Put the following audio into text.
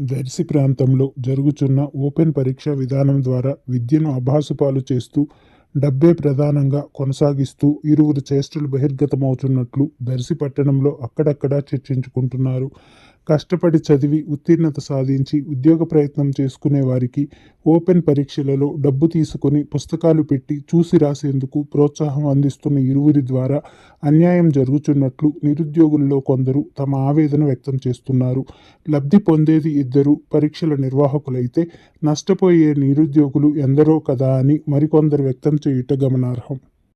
దర్శి ప్రాంతంలో జరుగుతున్న ఓపెన్ పరీక్ష విధానం ద్వారా విద్యను అభాసుపాలు చేస్తూ డబ్బే ప్రధానంగా కొనసాగిస్తూ ఇరువురు చేష్టలు బహిర్గతమవుతున్నట్లు దర్శి పట్టణంలో అక్కడక్కడా చర్చించుకుంటున్నారు. కష్టపడి చదివి ఉత్తీర్ణత సాధించి ఉద్యోగ ప్రయత్నం చేసుకునే వారికి ఓపెన్ పరీక్షలలో డబ్బు తీసుకొని పుస్తకాలు పెట్టి చూసి రాసేందుకు ప్రోత్సాహం అందిస్తున్న ఇరువురి ద్వారా అన్యాయం జరుగుతున్నట్లు నిరుద్యోగుల్లో కొందరు తమ ఆవేదన వ్యక్తం చేస్తున్నారు. లబ్ధి పొందేది ఇద్దరు పరీక్షల నిర్వాహకులైతే నష్టపోయే నిరుద్యోగులు ఎందరో కదా అని మరికొందరు వ్యక్తం చేయుట గమనార్హం.